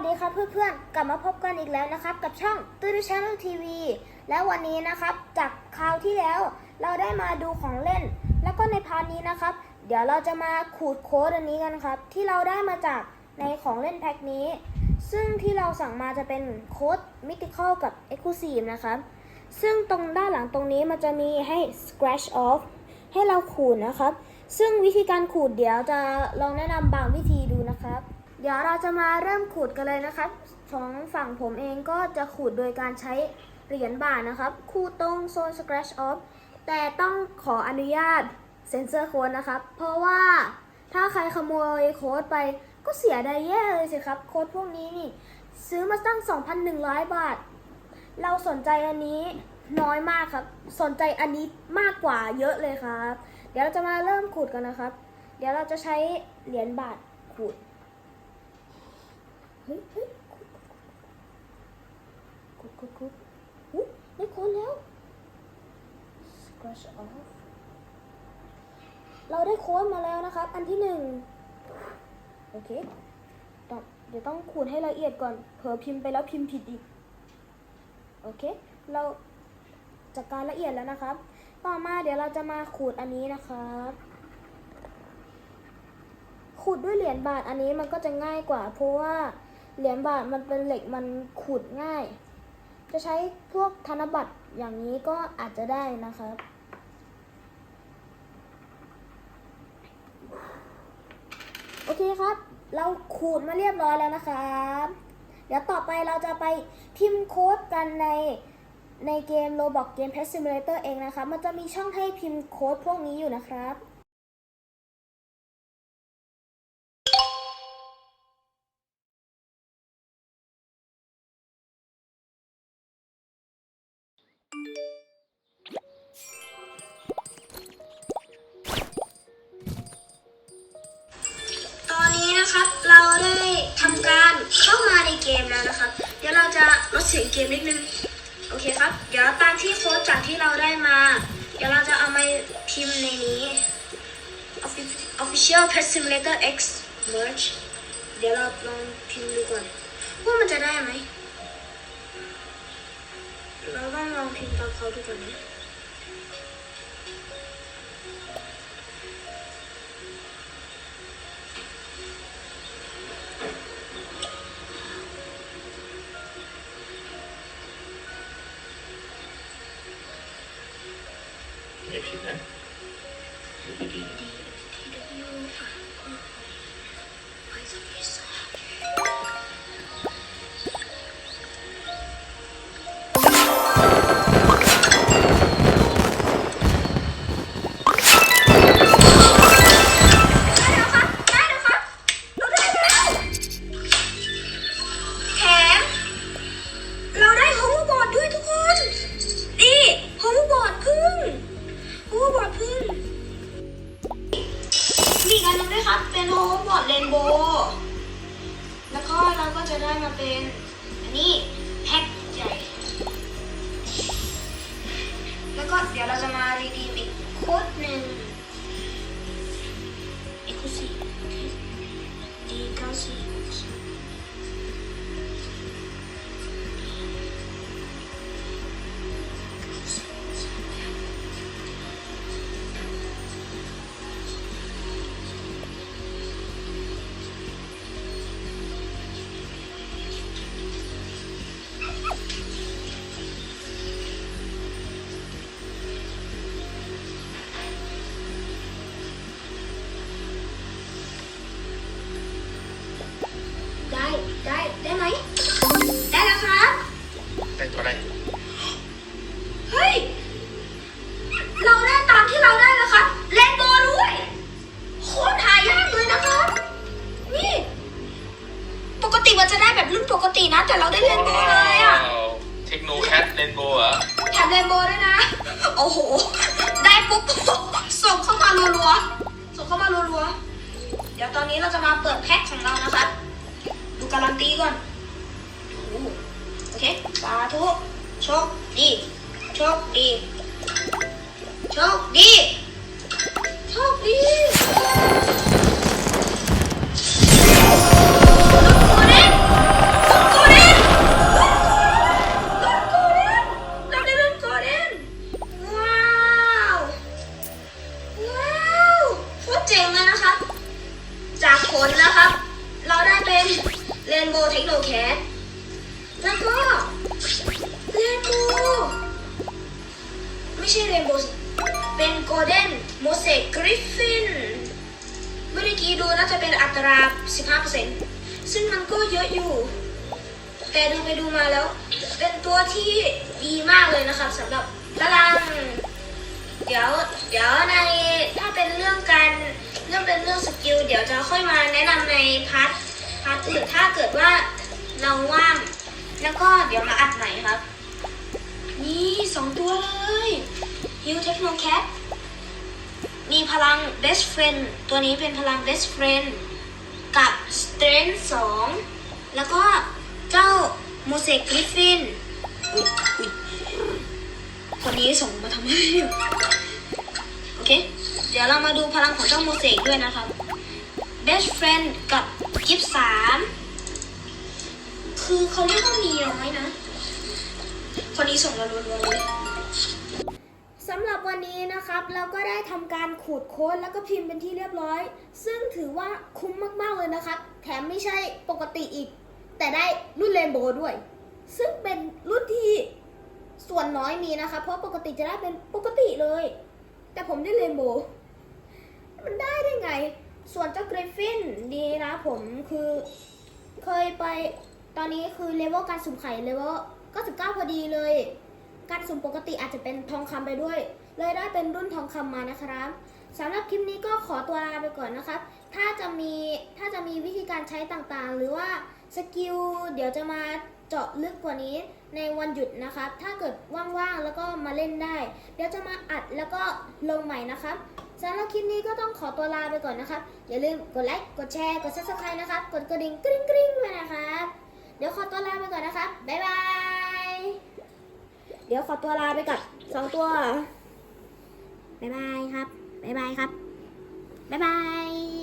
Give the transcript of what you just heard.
ัสดีครับเพื่อนๆ กลับมาพบกันอีกแล้วนะครับ กับช่องตื้อช n นลทีวีแล้ววันนี้นะครับจากคราวที่แล้ว เราได้มาดูของเล่น แล้วก็ในพาร์ทนี้นะครับ เดี๋ยวเราจะมาขูดโค้ดอันนี้กันครับ ที่เราได้มาจากในของเล่นแพ็คนี้ ซึ่งที่เราสั่งมาจะเป็นโค้ดมิติคอลกับ Exclusive นะครับ ซึ่งตรงด้านหลังตรงนี้มันจะมีให้ scratch off ให้เราขูดนะครับ ซึ่งวิธีการขูดเดี๋ยวจะลองแนะนำบางวิธีดูนะครับ เดี๋ยวเราจะมาเริ่มขูดกันเลยนะครับของฝั่งผมเองก็จะขูดโดยการใช้เหรียญบาทนะครับขูดตรงโซน scratch off แต่ต้องขออนุญาตเซ็นเซอร์โค้ดนะครับ เพราะว่าถ้าใครขโมยโค้ดไปก็เสียดายแย่เลยสิครับ โค้ดพวกนี้นี่ ซื้อมาตั้ง 2,100 บาท เราสนใจอันนี้น้อยมากครับ สนใจอันนี้มากกว่าเยอะเลยครับ เดี๋ยวเราจะมาเริ่มขูดกันนะครับ เดี๋ยวเราจะใช้เหรียญบาทขูดเฮ้ยเฮ้ยขูดขูดขูดอุ๊ยได้โค้ดแล้ว scratch off เราได้โค้ดมาแล้วนะครับ อันที่หนึ่งโอเคเดี๋ยวต้องขูดให้ละเอียดก่อนเผลอพิมพ์ไปแล้วพิมพ์ผิดอีก โอเค เราจัดการละเอียดแล้วนะครับ ต่อมาเดี๋ยวเราจะมาขูดอันนี้นะครับ ขูดด้วยเหรียญบาทอันนี้มันก็จะง่ายกว่า เพราะว่าเหรียญบาทมันเป็นเหล็กมันขูดง่าย จะใช้พวกธนบัตรอย่างนี้ก็อาจจะได้นะครับโอเคครับ เราขูดมาเรียบร้อยแล้วนะครับ เดี๋ยวต่อไปเราจะไปพิมพ์โค้ดกันใน ในเกม Roblox Game Pet Simulator เองนะครับ มันจะมีช่องให้พิมพ์โค้ดพวกนี้อยู่นะครับตอนนี้นะครับเราได้ทำการเข้ามาในเกมแล้วนะครับ เดี๋ยวเราจะลดเสียงเกมนิดนึง เคครับ เดี๋ยวตามที่โค้ดจากที่เราได้มา เดี๋ยวเราจะเอามาพิมพ์ในนี้ Official Pet Simulator X Merge เดี๋ยวเราลองพิมพ์ดูก่อนว่ามันจะได้ไหม เราต้องลองพิมพ์ตามเขาดูก่อนนะ ไม่ผิดนะดูดี ได้มาเป็น อันนี้แพ็คใหญ่ แล้วก็เดี๋ยวเราจะมารีดีมอีกโค้ดหนึ่ง e c o s y D เก้าสี่ ปกตินะแต่เราได้เรนโบว์เลยอะเทคโนแคทเรนโบว์เหรอแถมเรนโบว์ด้วยนะ โอ้โห ได้ปุ๊บส่งเข้ามารัวๆส่งเข้ามารัวๆเดี๋ยวตอนนี้เราจะมาเปิดแพ็คของเรานะคะ ดูการันตีก่อนโอ้โหโอเคสาธุโชคดีโชคดีโชคดี นโบว์เทคโนแคทแล้วก็เรนโบว์ไม่ใช่เรนโบว์เป็นโกลเด้นโมเสกกริฟฟินเมื่อกี้ดูน่าจะเป็นอัตรา 15%ซึ่งมันก็เยอะอยู่ แต่ดูไปดูมาแล้ว เป็นตัวที่ดีมากเลยนะครับสำหรับพลัง เดี๋ยว เดี๋ยวในถ้าเป็นเรื่องการ รื่องเป็นเรื่องสกิลเดี๋ยวจะค่อยมาแนะนำในพาร์ทพาร์ทอื่นถ้าเกิดว่าเราว่าง แล้วก็เดี๋ยวมาอัดใหม่ครับ นี่สองตัวเลยฮิวเทคโนแคทมีพลัง best friend ตัวนี้เป็นพลัง best friend กับ strength 2 แล้วก็เจ้าโมเสกกริฟฟินอุ๊ยอุ๊ยคนนี้ส่งมาทำไมโอเค เดี๋ยวเรามาดูพลังของเจ้าโมเสกด้วยนะครับ best friend กับกิฟสามคือเขาเรียกว่ามีน้อยนะ คนนี้ส่งมารัวๆเลยสำหรับวันนี้นะครับเราก็ได้ทำการขูดโค้ดแล้วก็พิมพ์เป็นที่เรียบร้อย ซึ่งถือว่าคุ้มมากๆเลยนะครับ แถมไม่ใช่ปกติอีก แต่ได้รุ่นเรนโบว์ด้วย ซึ่งเป็นรุ่นที่ส่วนน้อยมีนะคะ เพราะปกติจะได้เป็นปกติเลย แต่ผมได้เรนโบว์ มันได้ได้ไง ส่วนเจ้ากริฟฟินดีนะผมคือ เคยไปตอนนี้คือเลเวลการสุ่มไข่เลเวล99พอดีเลย การสุ่มปกติอาจจะเป็นทองคำไปด้วย เลยได้เป็นรุ่นทองคำมานะครับสำหรับคลิปนี้ก็ขอตัวลาไปก่อนนะครับ ถ้าจะมีถ้าจะมีวิธีการใช้ต่างๆ หรือว่าสกิลเดี๋ยวจะมาเจาะลึกกว่านี้ในวันหยุดนะครับ ถ้าเกิดว่างๆ แล้วก็มาเล่นได้ เดี๋ยวจะมาอัดแล้วก็ลงใหม่นะครับ สำหรับคลิปนี้ก็ต้องขอตัวลาไปก่อนนะครับ อย่าลืมกดไลค์ กดแชร์ กดซับสไคร b e นะครับ กดกระดิ่งกริ๊งกริ๊งด้วยนะครับ เดี๋ยวขอตัวลาไปก่อนนะครับ บ๊ายบาย เดี๋ยวขอตัวลาไปกับสองตัว บ๊ายบายครับ บ๊ายบายครับ บ๊ายบาย